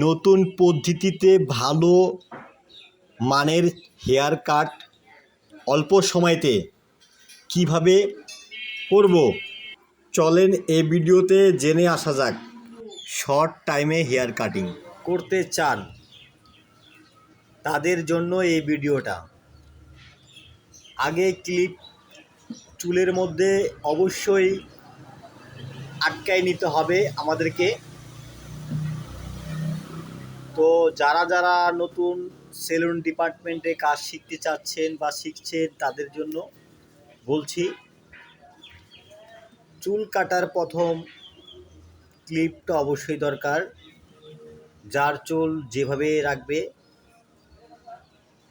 নতুন পদ্ধতিতে ভালো মানের হেয়ার কাট অল্প সময়তে কীভাবে করব? চলেন এ ভিডিওতে জেনে আসা যাক। শর্ট টাইমে হেয়ার কাটিং করতে চান তাদের জন্য এই ভিডিওটা। আগে ক্লিপ চুলের মধ্যে অবশ্যই আটকায় নিতে হবে আমাদেরকে। তো যারা যারা নতুন সেলুন ডিপার্টমেন্টে কাজ শিখতে চাচ্ছেন বা শিখছেন, তাদের জন্য বলছি, চুল কাটার প্রথম ক্লিপটা অবশ্যই দরকার। যার চুল যেভাবে রাখবে,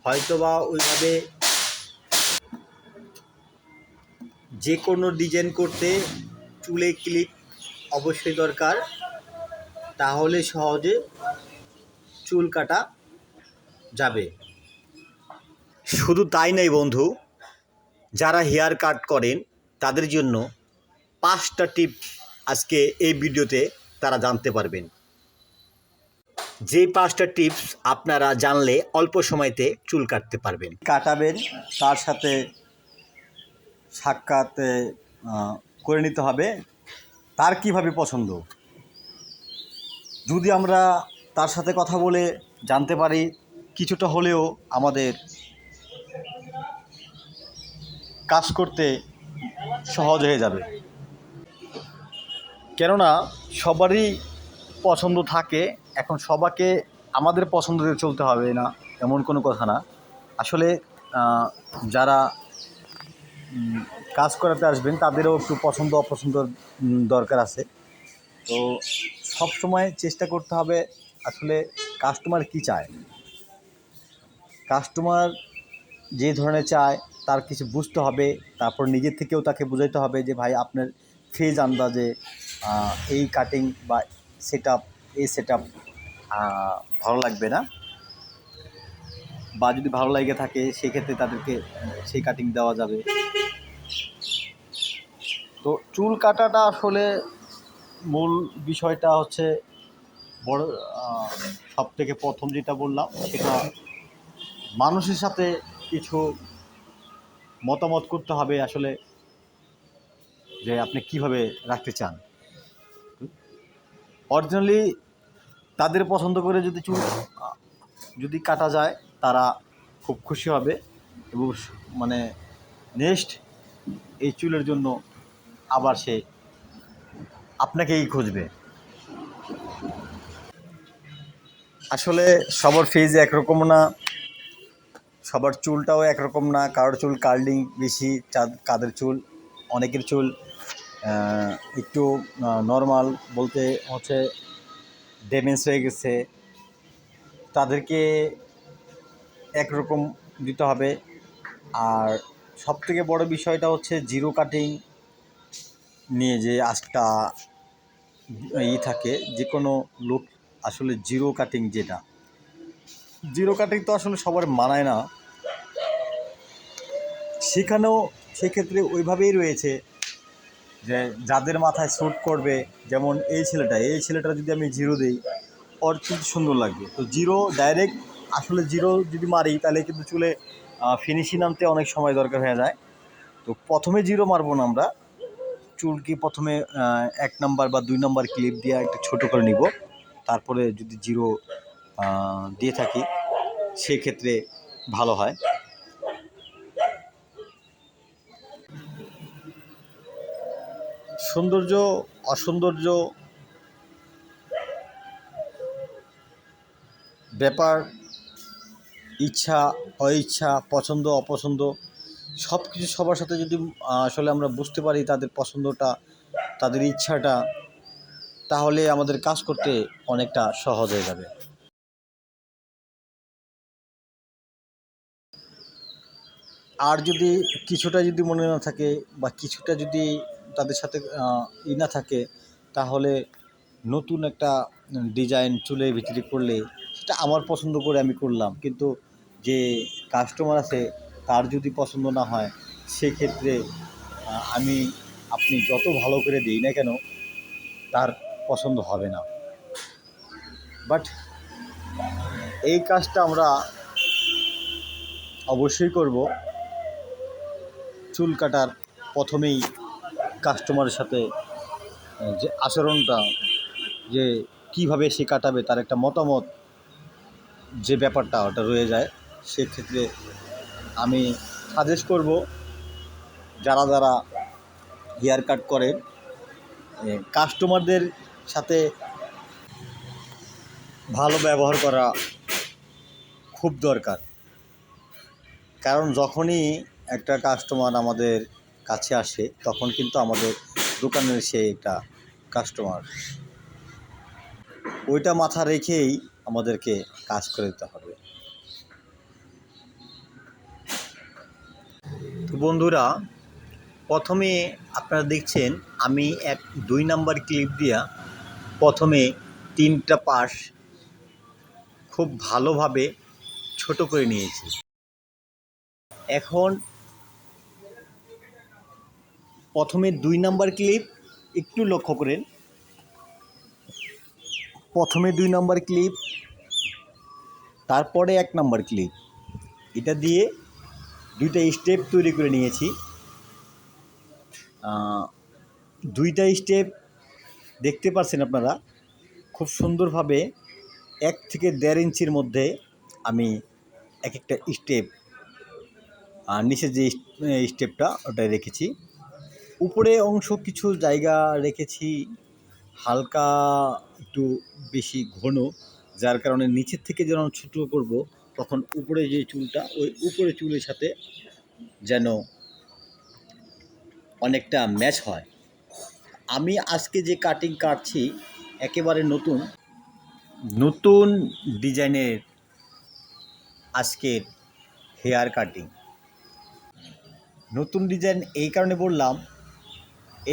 হয়তোবা ওইভাবে যে কোনো ডিজাইন করতে চুলে ক্লিপ অবশ্যই দরকার। তাহলে সহজে চুল কাটা যাবে। শুধু তাই নাই বন্ধু যারা হেয়ার কাট করেন তাদের জন্য পাঁচটা টিপ আজকে এই ভিডিওতে তারা জানতে পারবেন। যে পাঁচটা টিপস আপনারা জানলে অল্প সময়তে চুল কাটতে পারবেন। কাটাবেন তার সাথে সাক্ষাৎ করে নিতে হবে। তার কীভাবে পছন্দ? যদি আমরা তার সাথে কথা বলে জানতে পারি কিছুটা হলেও আমাদের কাজ করতে সহজ হয়ে যাবে। কেননা সবারই পছন্দ থাকে, এখন সবাকে আমাদের পছন্দ দিয়ে চলতে হবে না, এমন কোনো কথা না। আসলে যারা কাজ করাতে আসবেন, তাদেরও একটু পছন্দ অপছন্দ দরকার আছে। তো সব সময় চেষ্টা করতে হবে আসলে কাস্টমার কি চায়? কাস্টমার যে ধরনের চায়, তার কিছু বুঝতে হবে, তারপর নিজের থেকেও তাকে বুঝাইতে হবে যে, ভাই, আপনার ফেজ আন্দাজে এই কাটিং বা সেট এই সেট ভালো লাগবে না? বা যদি ভালো লাগে থাকে, সেক্ষেত্রে তাদেরকে সেই কাটিং দেওয়া যাবে। তো চুল কাটাটা আসলে মূল বিষয়টা হচ্ছে বড় সব থেকে প্রথম যেটা বললাম, সেটা মানুষের সাথে কিছু মতামত করতে হবে আসলে, যে আপনি কীভাবে রাখতে চান। অরিজিনালি তাদের পছন্দ করে যদি চুল, যদি কাটা যায়, তারা খুব খুশি হবে। এবং মানে নেক্সট এই চুলের জন্য আবার সে আপনাকেই খুঁজবে। আসলে সবার ফেজ একরকম না, সবার চুলটাও একরকম না, কারোর চুল কার্লিং বেশি কাদের চুল, অনেকের চুল একটু নর্মাল বলতে হচ্ছে ড্যামেজ হয়ে গেছে। তাদেরকে একরকম দিতে হবে। আর সবথেকে বড় বিষয়টা হচ্ছে জিরো কাটিং নিয়ে যে আজটা ই থাকে যে কোনো লোক আসলে জিরো কাটিং যেটা। জিরো কাটিং তো আসলে সবার মানায় না। সেখানেও সেক্ষেত্রে ওইভাবেই রয়েছে যে যাদের মাথায় স্যুট করবে, যেমন এই ছেলেটা এই ছেলেটা যদি আমি জিরো দিই, ওর কিন্তু সুন্দর লাগবে। তো জিরো ডাইরেক্ট আসলে জিরো যদি মারি, তাহলে কিন্তু চুলে ফিনিশিং আনতে অনেক সময় দরকার হয়ে যায়। তো প্রথমে জিরো মারবো না আমরা। চুলকে প্রথমে এক নাম্বার বা দুই নাম্বার ক্লিপ দিয়ে একটু ছোটো করে নিব। তারপরে যদি জিরো দিয়ে থাকি, সেক্ষেত্রে ভালো হয়। সৌন্দর্য, অসৌন্দর্য ব্যাপার, ইচ্ছা, অইচ্ছা, পছন্দ, অপছন্দ সব কিছু সবার সাথে যদি আসলে আমরা বুঝতে পারি তাদের পছন্দটা, তাদের ইচ্ছাটা তাহলে আমাদের কাজ করতে অনেকটা সহজ হয়ে যাবে। আর যদি কিছুটা যদি মনে না থাকে বা কিছুটা যদি তাদের সাথে ই না থাকে, তাহলে নতুন একটা ডিজাইন চুলের ভিতরে করলে সেটা আমার পছন্দ করে আমি করলাম। কিন্তু যে কাস্টমার আছে, তার যদি পছন্দ না হয়, সেক্ষেত্রে আমি, আপনি যত ভালো করে দিই না কেন, তার পছন্দ হবে না। বাট এই কাজটা আমরা অবশ্যই করব। চুল কাটার প্রথমেই কাস্টমারের সাথে যে আচরণটা, যে কীভাবে সে কাটাবে তার একটা মতামত যে ব্যাপারটা ওটা রয়ে যায়, সেক্ষেত্রে আমি সাজেস্ট করব যারা যারা হেয়ার কাট করে কাস্টমারদের সাথে ভালো ব্যবহার করা খুব দরকার। কারণ যখনই একটা কাস্টমার আমাদের কাছে আসে, তখন কিন্তু আমাদের দোকানের সে একটা কাস্টমার ওইটা মাথা রেখেই আমাদেরকে কাজ করে দিতে হবে। তো বন্ধুরা, প্রথমে আপনারা দেখছেন, আমি এক দুই নাম্বার ক্লিপ দিয়া প্রথমে তিনটা পাশ খুব ভালোভাবে ছোট করে নিয়েছি। এখন প্রথমে দুই নাম্বার ক্লিপ একটু লক্ষ্য করেন। প্রথমে দুই নাম্বার ক্লিপ, তারপরে এক নাম্বার ক্লিপ। এটা দিয়ে দুইটা স্টেপ তৈরি করে নিয়েছি। দুইটা স্টেপ দেখতে পাচ্ছেন আপনারা, খুব সুন্দরভাবে এক থেকে দেড় ইঞ্চির মধ্যে আমি এক একটা স্টেপ আর নিচে যে স্টেপটা ওটা রেখেছি। উপরে অংশ কিছু জায়গা রেখেছি, হালকা একটু বেশি ঘন, যার কারণে নিচের থেকে যখন ছোটো করব, তখন উপরে যে চুলটা, ওই উপরে চুলের সাথে যেন অনেকটা ম্যাচ হয়। আমি আজকে যে কাটিং কাটছি, একেবারে নতুন। নতুন ডিজাইনের আজকের হেয়ার কাটিং নতুন ডিজাইন এই কারণে বললাম,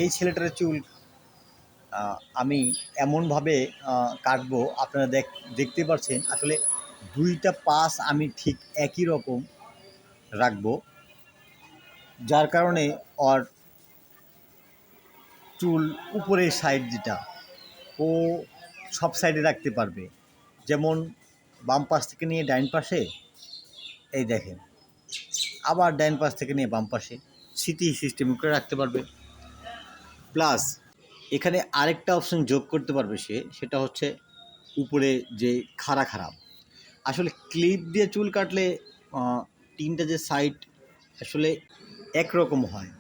এই ছেলেটার চুল আমি এমনভাবে কাটবো, আপনারা দেখ, দেখতে পাচ্ছেন আসলে দুইটা পাস আমি ঠিক একই রকম রাখব, যার কারণে ওর চুল উপরের সাইড যেটা, ও সব সাইডে রাখতে পারবে। যেমন বাম পাশ থেকে নিয়ে ডাইন পাশে, এই দেখেন। আবার ডাইন পাশ থেকে নিয়ে বাম পাশে স্মৃতি সিস্টেম করে রাখতে পারবে। প্লাস এখানে আরেকটা অপশন যোগ করতে পারবে সে, সেটা হচ্ছে উপরে যে খাড়া খারাপ। আসলে ক্লিপ দিয়ে চুল কাটলে তিনটা যে সাইড আসলে একরকম হয়।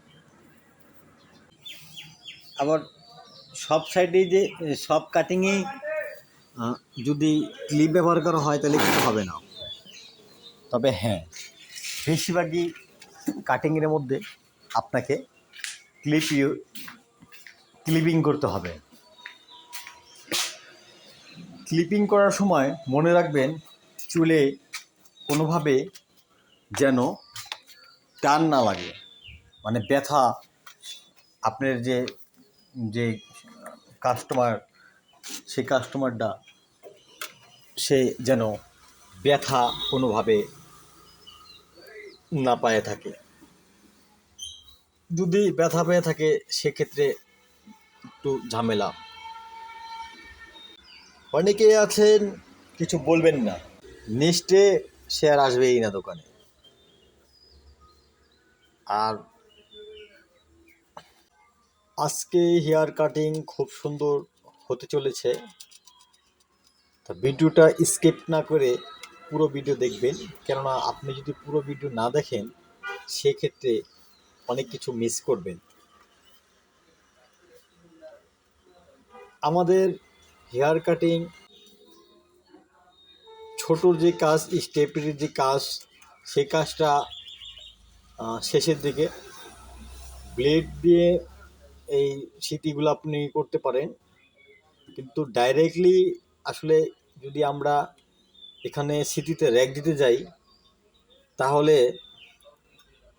আবার সব সাইডেই যে সব কাটিংয়েই যদি ক্লিপ ব্যবহার করা হয় তাহলে কিছু হবে না। তবে হ্যাঁ বেশিরভাগই কাটিংয়ের মধ্যে আপনাকে ক্লিপ ক্লিপিং করতে হবে। ক্লিপিং করার সময় মনে রাখবেন, চুলে কোনোভাবে যেন টান না লাগে। মানে ব্যথা, আপনার যে যে কাস্টমার সেই কাস্টমারটা সে যেন ব্যথা কোনোভাবে না পায়ে থাকে। যদি ব্যথা পেয়ে থাকে, সেক্ষেত্রে একটু ঝামেলা। অনেকে আছেন, কিছু বলবেন না। নেক্সটে সে আর আসবেই না দোকানে। আর আজকে হেয়ার কাটিং খুব সুন্দর হতে চলেছে। তা ভিডিওটা স্কিপ না করে পুরো ভিডিও দেখবেন। কেননা আপনি যদি পুরো ভিডিও না দেখেন, সেক্ষেত্রে অনেক কিছু মিস করবেন। আমাদের হেয়ার কাটিং ছোটোর যে কাজ, স্টেপের যে কাজ সেই কাজটা শেষের দিকে ব্লেড দিয়ে এই স্মৃতিগুলো আপনি করতে পারেন। কিন্তু ডাইরেক্টলি আসলে যদি আমরা এখানে স্মৃতিতে র্যাক দিতে যাই, তাহলে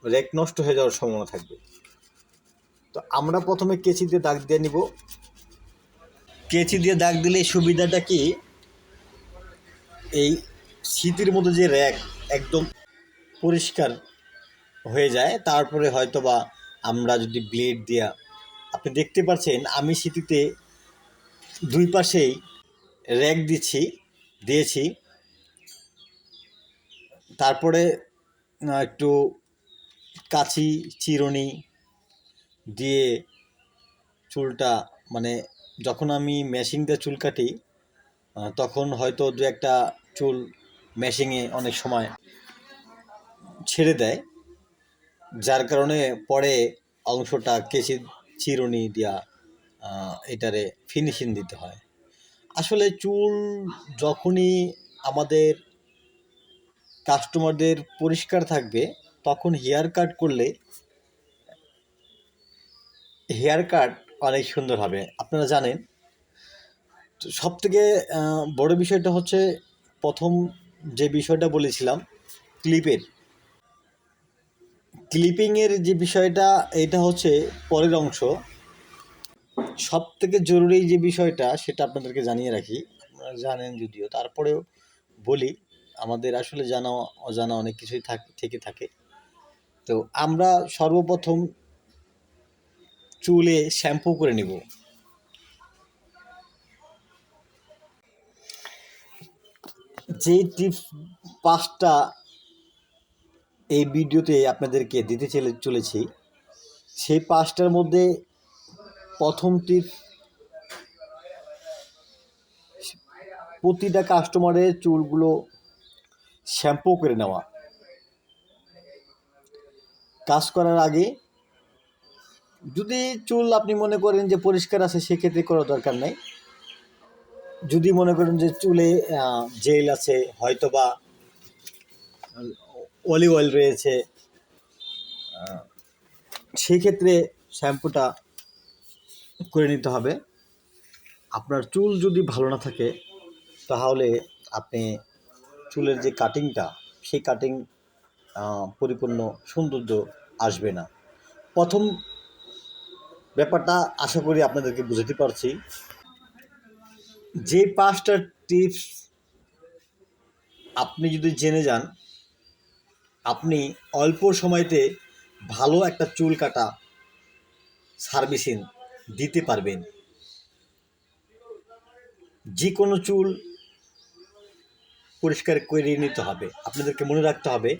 র্যাক নষ্ট হয়ে যাওয়ার সম্ভাবনা থাকবে। তো আমরা প্রথমে কেচি দিয়ে দাগ দিয়ে নিব। কেচি দিয়ে দাগ দিলে সুবিধাটা কি? এই স্মৃতির মধ্যে যে র্যাক একদম পরিষ্কার হয়ে যায়, তারপরে হয়তো বা আমরা যদি ব্লেড দিয়া আপনি দেখতে পাচ্ছেন আমি স্মৃতিতে দুই পাশেই র্যাক দিচ্ছি, দিয়েছি। তারপরে একটু কাঁচি, চিরুনি দিয়ে চুলটা মানে যখন আমি মেশিন দিয়ে চুল কাটি তখন হয়তো দু একটা চুল মেশিংয়ে অনেক সময় ছেড়ে দেয়। যার কারণে পরে অংশটা কেচি চিরুনি দিয়া এটারে ফিনিশিং দিতে হয়। আসলে চুল যখনই আমাদের কাস্টমারদের পরিষ্কার থাকবে, তখন হেয়ার কাট করলে হেয়ার কাট অনেক সুন্দর হবে। আপনারা জানেন সব থেকে বড় বিষয়টা হচ্ছে প্রথম যে বিষয়টা বলেছিলাম ক্লিপের ক্লিপিংয়ের যে বিষয়টা, এটা হচ্ছে পরের অংশ। সব থেকে জরুরি যে বিষয়টা, সেটা আপনাদেরকে জানিয়ে রাখি। আপনারা জানেন যদিও, তারপরেও বলি, আমাদের আসলে জানা, অজানা অনেক কিছুই থাক থেকে। তো আমরা সর্বপ্রথম চুলে শ্যাম্পু করে নিব। যে টিপস, পাঁচটা এই ভিডিওতে আপনাদেরকে দিতে চলে চলেছি। সেই পাঁচটার মধ্যে প্রথম টিপস প্রতিটা কাস্টমারের চুলগুলো শ্যাম্পু করে নেওয়া। কাজ করার আগে যদি চুল আপনি মনে করেন যে পরিষ্কার আছে, সেক্ষেত্রে করার দরকার নেই। যদি মনে করেন যে চুলে জেল আছে, হয়তোবা অলিভ অয়েল রয়েছে। আহ, সেই ক্ষেত্রে শ্যাম্পুটা করে নিতে হবে। আপনার চুল যদি ভালো না থাকে তাহলে আপনি চুলের যে কাটিংটা সেই কাটিং পরিপূর্ণ সৌন্দর্য আসবে না। প্রথম ব্যাপারটা আশা করি আপনাদেরকে বুঝাতে পারছি। যে পাঁচটা টিপস আপনি যদি জেনে যান আপনি অল্প সময়তে ভালো একটা চুল কাটা সার্ভিসিং দিতে পারবেন। যে কোনো চুল পরিষ্কার করে নিতে হবে, আপনাদেরকে মনে রাখতে হবে।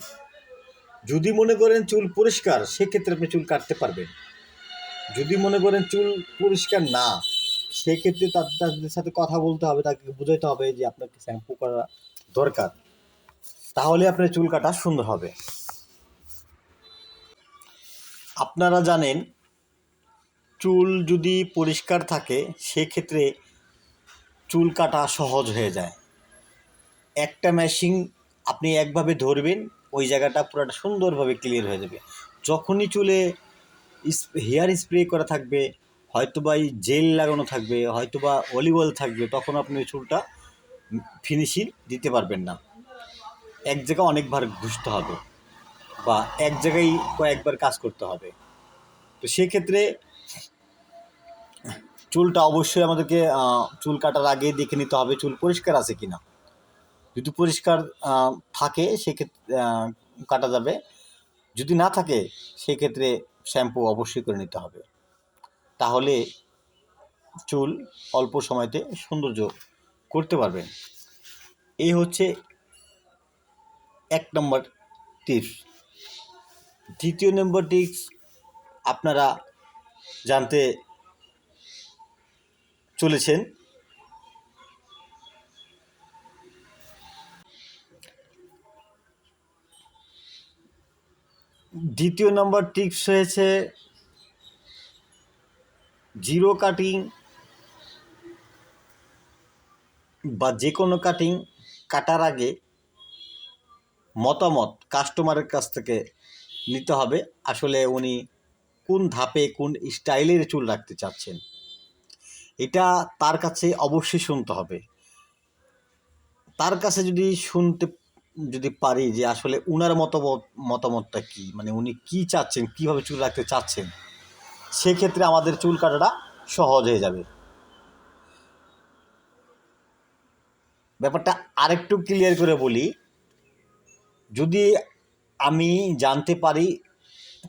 যদি মনে করেন চুল পরিষ্কার, সেক্ষেত্রে আপনি চুল কাটতে পারবেন। যদি মনে করেন চুল পরিষ্কার না, সেক্ষেত্রে তাদের সাথে কথা বলতে হবে, তাকে বোঝাতে হবে যে আপনাকে শ্যাম্পু করা দরকার। তাহলে আপনার চুল কাটা সুন্দর হবে। আপনারা জানেন, চুল যদি পরিষ্কার থাকে, সেক্ষেত্রে চুল কাটা সহজ হয়ে যায়। একটা মেশিন আপনি একভাবে ধরবেন, ওই জায়গাটা পুরোটা সুন্দরভাবে ক্লিয়ার হয়ে যাবে। যখনই চুলে হেয়ার স্প্রে করা থাকবে, হয়তোবা এই জেল লাগানো থাকবে, হয়তোবা অলিভ অয়েল থাকবে, তখন আপনি চুলটা ফিনিশিং দিতে পারবেন না। এক জায়গায় অনেকবার ঘুষতে হবে বা এক জায়গায় কয়েকবার কাজ করতে হবে। তো সেক্ষেত্রে চুলটা অবশ্যই আমাদেরকে চুল কাটার আগে দেখে নিতে হবে চুল পরিষ্কার আছে কি না যদি পরিষ্কার থাকে সেক্ষেত্রে কাটা যাবে। যদি না থাকে সেক্ষেত্রে শ্যাম্পু অবশ্যই করে নিতে হবে। তাহলে চুল অল্প সময়তে সৌন্দর্য করতে পারবেন। এই হচ্ছে এক নম্বর টিপস। দ্বিতীয় নম্বর টিপস, আপনারা জানতে চলেছেন। দ্বিতীয় নম্বর টিপস হয়েছে, জিরো কাটিং বা যে কোনো কাটিং কাটার আগে মতামত কাস্টমারের কাছ থেকে নিতে হবে। আসলে উনি কোন ধাপে কোন স্টাইলের চুল রাখতে চাচ্ছেন, এটা তার কাছে অবশ্যই শুনতে হবে। তার কাছে যদি শুনতে, যদি পারি যে আসলে উনার মতামত, মতামতটা কি মানে উনি কি চাচ্ছেন, কীভাবে চুল রাখতে চাচ্ছেন, সেক্ষেত্রে আমাদের চুল কাটাটা সহজ হয়ে যাবে। ব্যাপারটা আরেকটু ক্লিয়ার করে বলি যদি আমি জানতে পারি,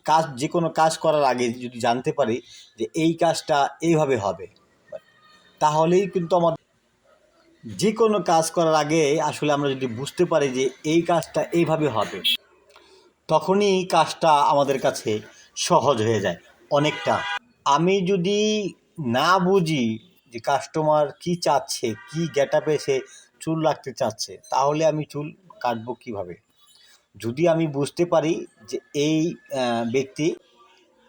কাজ, যে কোনো কাজ করার আগে যদি জানতে পারি যে এই কাজটা এইভাবে হবে, তাহলেই কিন্তু আমার যে কোনো কাজ করার আগে আসলে আমরা যদি বুঝতে পারি যে এই কাজটা এইভাবে হবে, তখনই কাজটা আমাদের কাছে সহজ হয়ে যায় অনেকটা। আমি যদি না বুঝি যে কাস্টমার কি চাচ্ছে, কি গেটাপে সে চুল রাখতে চাচ্ছে, তাহলে আমি চুল কাটবো কীভাবে? যদি আমি বুঝতে পারি যে এই ব্যক্তি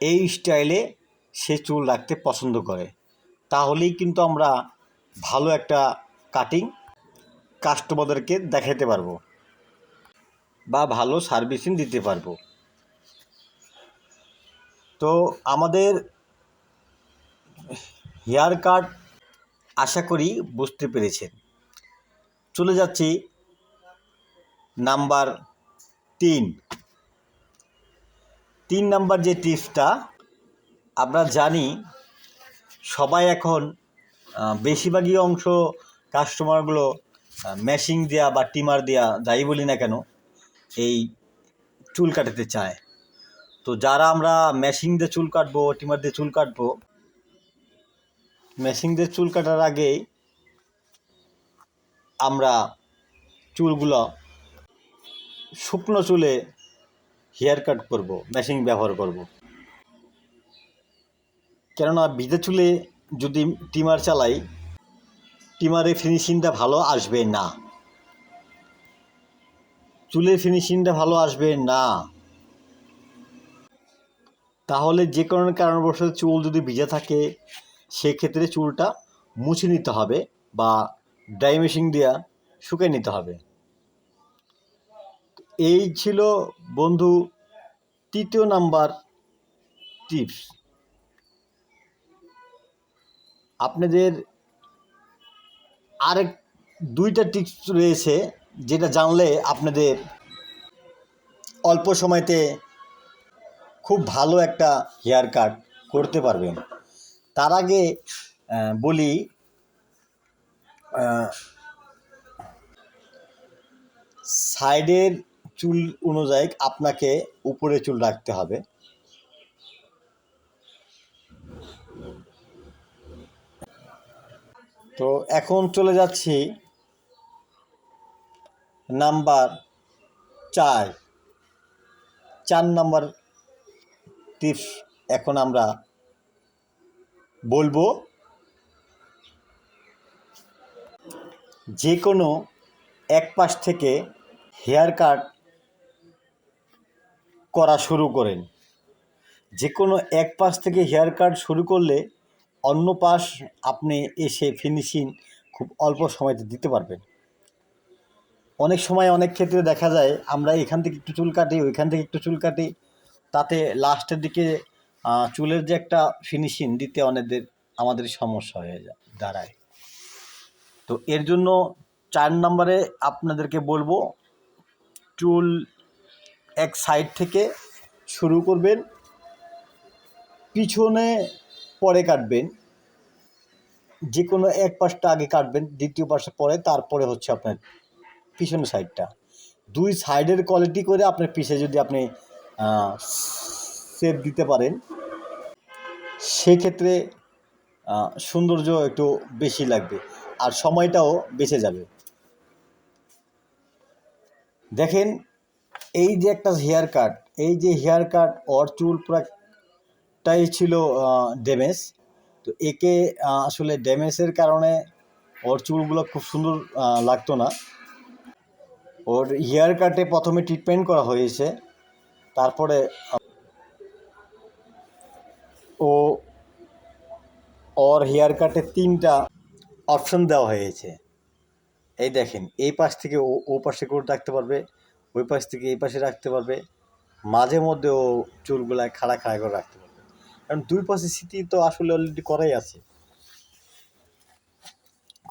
এই স্টাইলে সে চুল রাখতে পছন্দ করে, তাহলেই কিন্তু আমরা ভালো একটা কাটিং কাস্টমারদেরকে দেখাতে পারব বা ভালো সার্ভিসিং দিতে পারব। তো আমাদের হেয়ার কাট আশা করি বুঝতে পেরেছেন। চলে যাচ্ছি নাম্বার তিন। তিন নাম্বার যে টিপসটা, আমরা জানি সবাই এখন বেশিরভাগই অংশ কাস্টমারগুলো মেশিং দেয়া বা টিমার দেয়া, যাই বলি না কেন, এই চুল কাটাতে চায়। তো যারা আমরা মেশিং দিয়ে চুল কাটবো, টিমার দিয়ে চুল কাটবো মেশিং দিয়ে চুল কাটার আগে আমরা চুলগুলো শুকনো চুলে হেয়ার কাট করব মেশিং ব্যবহার করব। কেননা ভিজে চুলে যদি টিমার চালাই টিমারের ফিনিশিংটা ভালো আসবে না। চুলের ফিনিশিংটা ভালো আসবে না। তাহলে যে কোনো কারণবশত চুল যদি ভিজে থাকে, সেক্ষেত্রে চুলটা মুছে নিতে হবে বা ড্রাই মেশিন দেওয়া শুকিয়ে নিতে হবে। এই ছিল বন্ধু তৃতীয় নাম্বার টিপস। আপনাদের আরেক দুইটা টিপস রয়েছে যেটা জানলে আপনাদের অল্প সময়তে খুব ভালো একটা হেয়ার কাট করতে পারবেন। তার আগে বলি সাইডের চুল অনুযায়ী আপনাকে উপরে চুল রাখতে হবে। তো এখন চলে যাচ্ছি নাম্বার চার। চার নাম্বার টিপস এখন আমরা বলব। যে কোনো এক পাশ থেকে হেয়ার কাট করা শুরু করেন। যে কোনো এক পাশ থেকে হেয়ার কাট শুরু করলে অন্য পাশ আপনি এসে ফিনিশিং খুব অল্প সময়তে দিতে পারবেন। অনেক সময় অনেক ক্ষেত্রে দেখা যায়, আমরা এখান থেকে একটু চুল কাটি, ওইখান থেকে একটু চুল কাটি, তাতে লাস্টের দিকে চুলের যে একটা ফিনিশিং দিতে অনেকদের আমাদের সমস্যা হয়ে যায়, দাঁড়ায়। তো এর জন্য চার নম্বরে আপনাদেরকে বলব, চুল এক সাইড থেকে শুরু করবেন, পিছনে পরে কাটবেন যে কোনো এক পাশটা আগে কাটবেন, দ্বিতীয় পাশে পরে, তারপরে হচ্ছে আপনার পিছনের সাইডটা দুই সাইডের কোয়ালিটি করে আপনার পিছে যদি আপনি সেপ দিতে পারেন, সেক্ষেত্রে সৌন্দর্য একটু বেশি লাগবে আর সময়টাও বেঁচে যাবে। দেখেন এই যে একটা হেয়ার কাট এই যে হেয়ার কাট ওর চুল পুরাটাই ছিল ড্যামেজ তো একে আসলে ড্যামেজের কারণে ওর চুলগুলো খুব সুন্দর লাগতো না। ওর হেয়ার কাটে প্রথমে ট্রিটমেন্ট করা হয়েছে, তারপরে ও ওর হেয়ার কাটে তিনটা অপশন দেওয়া হয়েছে। এই দেখেন, এই পাশ থেকে ও ও পাশে করে রাখতে পারবে। ওই পাশ থেকে এই পাশে রাখতে পারবে। মাঝে মধ্যে ও চুলগুলায় খাড়া খাড়া করে রাখতে পারবে। কারণ দুই পাশে স্মৃতি তো আসলে অলরেডি করাই আছে।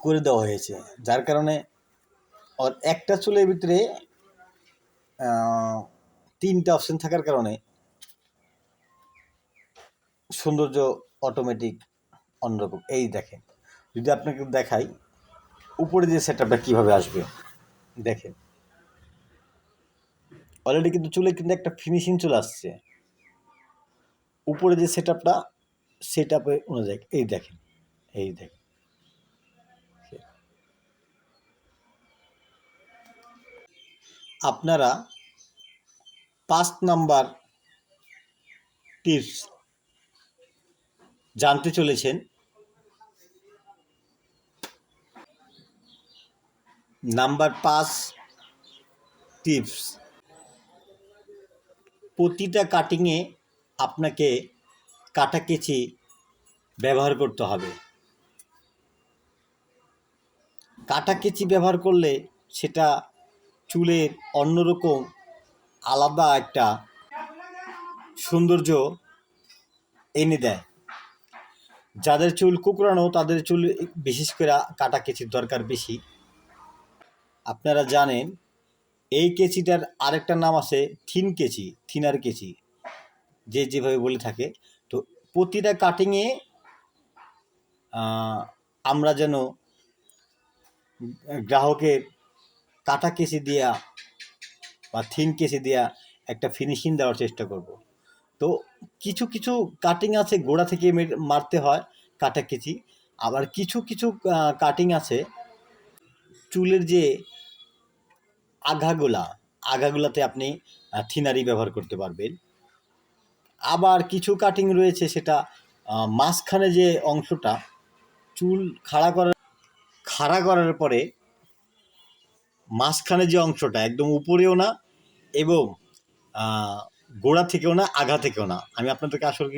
করে দেওয়া হয়েছে। যার কারণে ওর একটা চুলের ভিতরে তিনটা অপশন থাকার কারণে সৌন্দর্য অটোমেটিক অন্যরকম। এই দেখেন, যদি আপনাকে দেখাই, উপরে যে সেট আপটা কীভাবে আসবে, দেখেন। অলরেডি কিন্তু চুলে কিন্তু একটা ফিনিশিং চলে আসছে। উপরে যে সেট আপটা সেট আপে অনুযায়ী, এই দেখেন এই দেখেন। আপনারা পাঁচ নাম্বার টিপস জানতে চলেছেন। নাম্বার পাঁচ টিপস প্রতিটা কাটিংয়ে আপনাকে কাটা কেচি ব্যবহার করতে হবে। কাটা কেচি ব্যবহার করলে সেটা চুলের অন্যরকম আলাদা একটা সৌন্দর্য এনে দেয়। যাদের চুল কুকড়ানো, তাদের চুল বিশেষ করে কাটা কেচির দরকার বেশি। আপনারা জানেন এই কেচিটার আরেকটা নাম আছে থিন কেচি, থিনার কেচি, যে যেভাবে বলে থাকে। তো প্রতিটা কাটিংয়ে আমরা যেন গ্রাহকের কাটা কেচি দেওয়া বা থিন কেচি দেওয়া একটা ফিনিশিং দেওয়ার চেষ্টা করব। তো কিছু কিছু কাটিং আছে, গোড়া থেকে মারতে হয় কাটা কেচি। আবার কিছু কিছু কাটিং আছে, চুলের যে আঘাগুলা আঘাগুলাতে আপনি থিনারি ব্যবহার করতে পারবেন। আবার কিছু কাটিং রয়েছে সেটা মাঝখানে যে অংশটা, চুল খাড়া করার খাড়া করার পরে মাঝখানে যে অংশটা, একদম উপরেও না এবং গোড়া থেকেও না আঘা থেকেও না। আমি আপনাদেরকে আসলে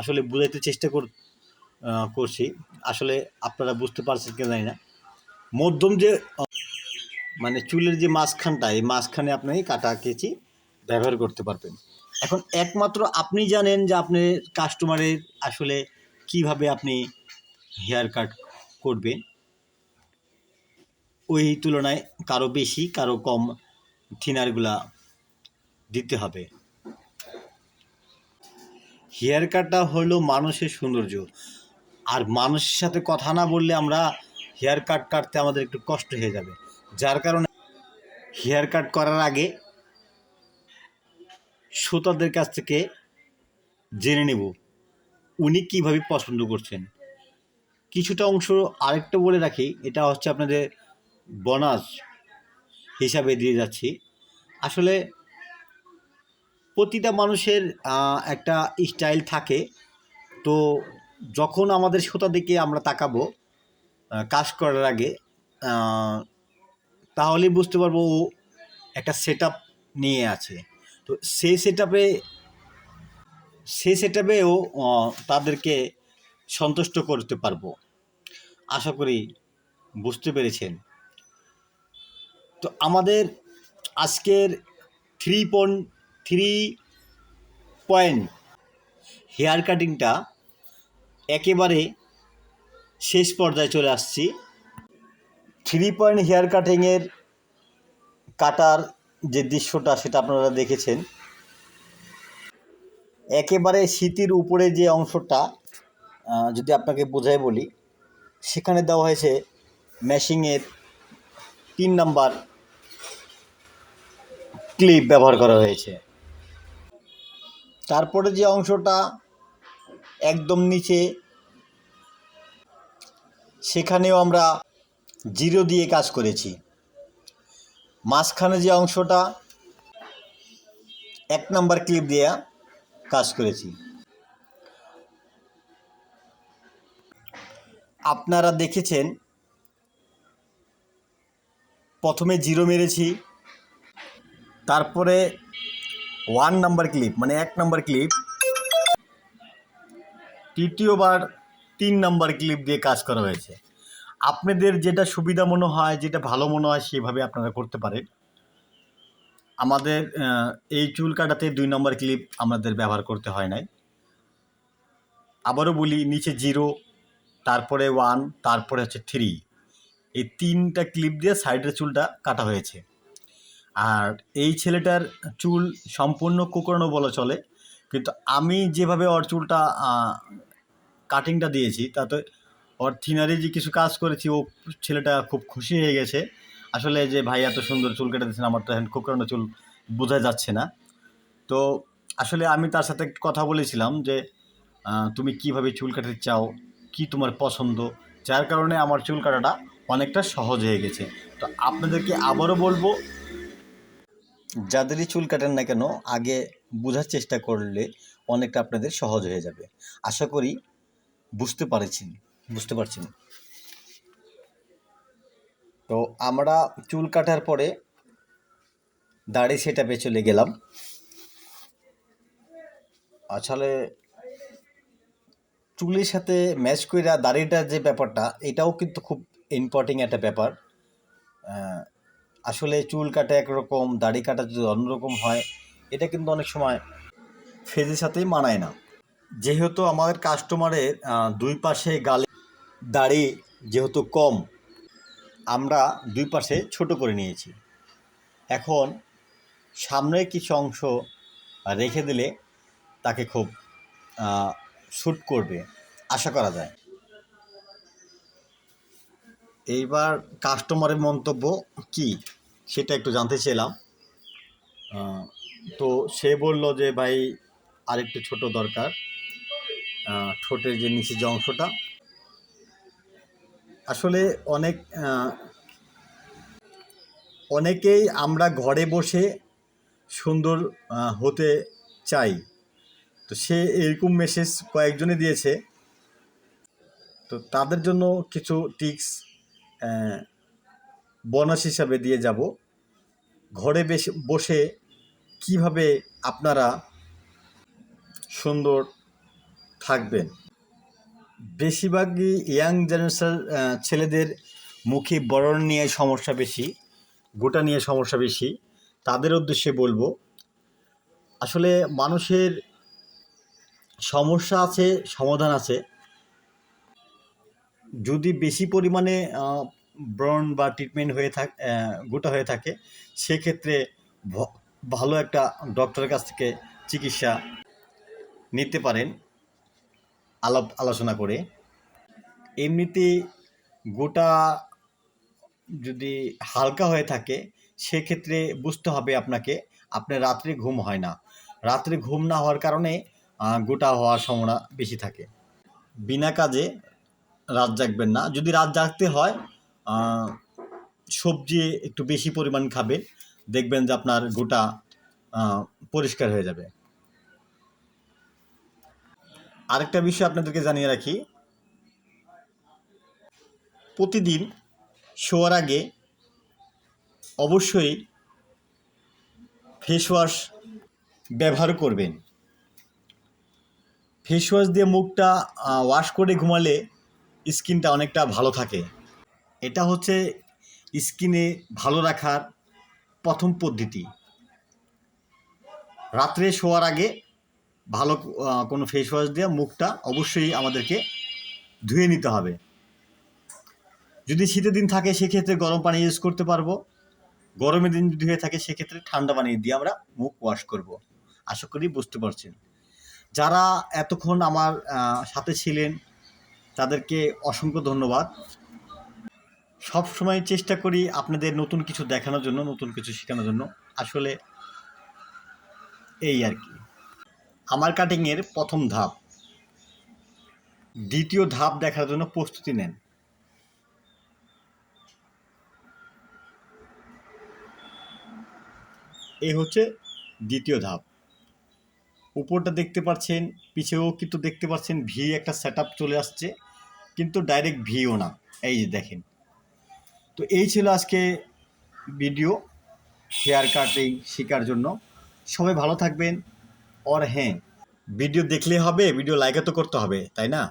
আসলে বোঝাইতে চেষ্টা কর করছি। আসলে আপনারা বুঝতে পারছেন কি জানি না। মধ্যম যে মানে চুলের যে মাঝখানটা, এই মাঝখানে আপনি কাটা কেচি ব্যবহার করতে পারবেন। এখন একমাত্র আপনি জানেন যে আপনি কাস্টমারের আসলে কীভাবে আপনি হেয়ার কাট করবেন। ওই তুলনায় কারও বেশি, কারও কম থিনারগুলা দিতে হবে। হেয়ার কাটটা হলো মানুষের সৌন্দর্য। আর মানুষের সাথে কথা না বললে আমরা হেয়ার কাট কাটতে আমাদের একটু কষ্ট হয়ে যাবে। যার কারণে হেয়ার কাট করার আগে শ্রোতাদের কাছ থেকে জেনে নেব উনি কীভাবে পছন্দ করছেন। কিছুটা অংশ আরেকটা বলে রাখি, এটা হচ্ছে আপনাদের বোনাস হিসাবে দিয়ে যাচ্ছি। আসলে প্রতিটা মানুষের একটা স্টাইল থাকে। তো যখন আমাদের শ্রোতা দিকে আমরা তাকাবো কাজ করার আগে তাহলেই বুঝতে পারব ও একটা সেট নিয়ে আছে। তো সেই সেট আপে সেই সেট আপেও তাদেরকে সন্তুষ্ট করতে পারব। আশা করি বুঝতে পেরেছেন। তো আমাদের আজকের three point three point hair কাটিংটা একেবারে শেষ পর্যায়ে চলে আসছি। থ্রি পয়েন্ট হেয়ার কাটিংয়ের কাটার যে দৃশ্যটা সেটা আপনারা দেখেছেন, একেবারে শীতের উপরে যে অংশটা যদি আপনাকে বোঝায় বলি, সেখানে দেওয়া হয়েছে ম্যাশিংয়ের তিন নাম্বার ক্লিপ ব্যবহার করা হয়েছে। তারপরে যে অংশটা একদম নিচে, সেখানেও আমরা জিরো দিয়ে কাজ করেছি। মাঝখানে যে অংশটা, এক নাম্বার ক্লিপ দিয়ে কাজ করেছি। আপনারা দেখেছেন, প্রথমে জিরো মেরেছি, তারপরে ওয়ান নাম্বার ক্লিপ মানে এক নাম্বার ক্লিপ তৃতীয়বার তিন নাম্বার ক্লিপ দিয়ে কাজ করা হয়েছে। আপনাদের যেটা সুবিধা মনে হয়, যেটা ভালো মনে হয় সেভাবে আপনারা করতে পারেন। আমাদের এই চুল কাটাতে দুই নম্বর ক্লিপ আমাদের ব্যবহার করতে হয় নাই। আবারও বলি, নিচে জিরো তারপরে ওয়ান তারপরে হচ্ছে থ্রি এই তিনটা ক্লিপ দিয়ে সাইডের চুলটা কাটা হয়েছে। আর এই ছেলেটার চুল সম্পূর্ণ কোকড়ানো বলা চলে, কিন্তু আমি যেভাবে ওর চুলটা কাটিংটা দিয়েছি, তাতে ওর থিনারি যে কিছু কাজ করেছি, ও ছেলেটা খুব খুশি হয়ে গেছে। আসলে যে ভাই এত সুন্দর চুল কেটে দিচ্ছেন আমার তো এখন কোকড়ানো চুল বোঝা যাচ্ছে না। তো আসলে আমি তার সাথে কথা বলেছিলাম যে তুমি কীভাবে চুল কাটাতে চাও, কি তোমার পছন্দ, যার কারণে আমার চুল কাটাটা অনেকটা সহজ হয়ে গেছে। তো আপনাদেরকে আবারও বলব, যাদেরই চুল কাটেন না কেন, আগে বোঝার চেষ্টা করলে অনেকটা আপনাদের সহজ হয়ে যাবে। আশা করি বুঝতে পারছেন। বুঝতে পারছি না। তো আমরা চুল কাটার পরে দাড়ি সেটাপে চলে গেলাম। আসলে চুলের সাথে ম্যাচ কইরা দাড়িটার যে ব্যাপারটা, এটাও কিন্তু খুব ইম্পর্টেন্ট একটা ব্যাপার। আসলে চুল কাটা একরকম, দাড়ি কাটা যদি অন্যরকম হয়, এটা কিন্তু অনেক সময় ফেজের সাথেই মানায় না। যেহেতু আমাদের কাস্টমারের দুই পাশে গালে দাড়ি যেহেতু কম, আমরা দুই পাশে ছোট করে নিয়েছি। এখন সামনের কিছু অংশ রেখে দিলে তাকে খুব শ্যুট করবে, আশা করা যায়। এইবার কাস্টমারের মন্তব্য কি সেটা একটু জানতে চাইলাম তো সে বলল যে, ভাই, আরেকটু ছোট দরকার। ঠোঁটের যে নিচে যে অংশটা আসলে অনেক অনেকেই আমরা ঘরে বসে সুন্দর হতে চাই। তো সে এরকম মেসেজ কয়েকজনে দিয়েছে। তো তাদের জন্য কিছু টিক্স বোনাস হিসাবে দিয়ে যাব। ঘরে বসে কীভাবে আপনারা সুন্দর থাকবেন? বেশিরভাগই ইয়াং জেনারেশন ছেলেদের মুখে বরণ নিয়ে সমস্যা বেশি, গোটা নিয়ে সমস্যা বেশি। তাদের উদ্দেশ্যে বলব, আসলে মানুষের সমস্যা আছে, সমাধান আছে। যদি বেশি পরিমাণে ব্রণ বা ট্রিটমেন্ট হয়ে থাক গোটা হয়ে থাকে, সেক্ষেত্রে ভালো একটা ডক্টরের কাছ থেকে চিকিৎসা নিতে পারেন। আলাপ আলোচনা করে। এমনিতে গোটা যদি হালকা হয়ে থাকে, সেক্ষেত্রে বুঝতে হবে আপনাকে, আপনার রাত্রে ঘুম হয় না। রাত্রে ঘুম না হওয়ার কারণে গোটা হওয়ার সম্ভাবনা বেশি থাকে। বিনা কাজে রাত জাগবেন না। যদি রাত জাগতে হয় সবজি একটু বেশি পরিমাণ খাবেন। দেখবেন যে আপনার গোটা পরিষ্কার হয়ে যাবে। আরেকটা বিষয় আপনাদেরকে জানিয়ে রাখি। প্রতিদিন শোয়ার আগে অবশ্যই ফেস ওয়াশ ব্যবহার করবেন। ফেস ওয়াশ দিয়ে মুখটা ওয়াশ করে ঘুমালে স্কিনটা অনেকটা ভালো থাকে। এটা হচ্ছে স্কিনে ভালো রাখার প্রথম পদ্ধতি। রাত্রে শোয়ার আগে ভালো কোনো ফেস ওয়াশ দিয়ে মুখটা অবশ্যই আমাদেরকে ধুয়ে নিতে হবে। যদি শীতের দিন থাকে, সেক্ষেত্রে গরম পানি ইউজ করতে পারব। গরমের দিন যদি হয়ে থাকে, সেক্ষেত্রে ঠান্ডা পানি দিয়ে আমরা মুখ ওয়াশ করব। আশা করি বুঝতে পারছেন। যারা এতক্ষণ আমার সাথে ছিলেন, তাদেরকে অসংখ্য ধন্যবাদ। সব সময় চেষ্টা করি আপনাদের নতুন কিছু দেখানোর জন্য, নতুন কিছু শেখানোর জন্য। আসলে এই আর কি। আমার কাটিংয়ের প্রথম ধাপ। দ্বিতীয় ধাপ দেখার জন্য প্রস্তুতি নেন। এই হচ্ছে দ্বিতীয় ধাপ। উপরটা দেখতে পাচ্ছেন, পিছেও কিন্তু দেখতে পাচ্ছেন ভি একটা সেট চলে আসছে, কিন্তু ডাইরেক্ট ভিও না। এই যে দেখেন। তো এই ছিল আজকে ভিডিও হেয়ার কাটিং শেখার জন্য। সবাই ভালো থাকবেন। আর হ্যাঁ ভিডিও দেখলে হবে ভিডিও লাইকও তো করতে হবে তাই না?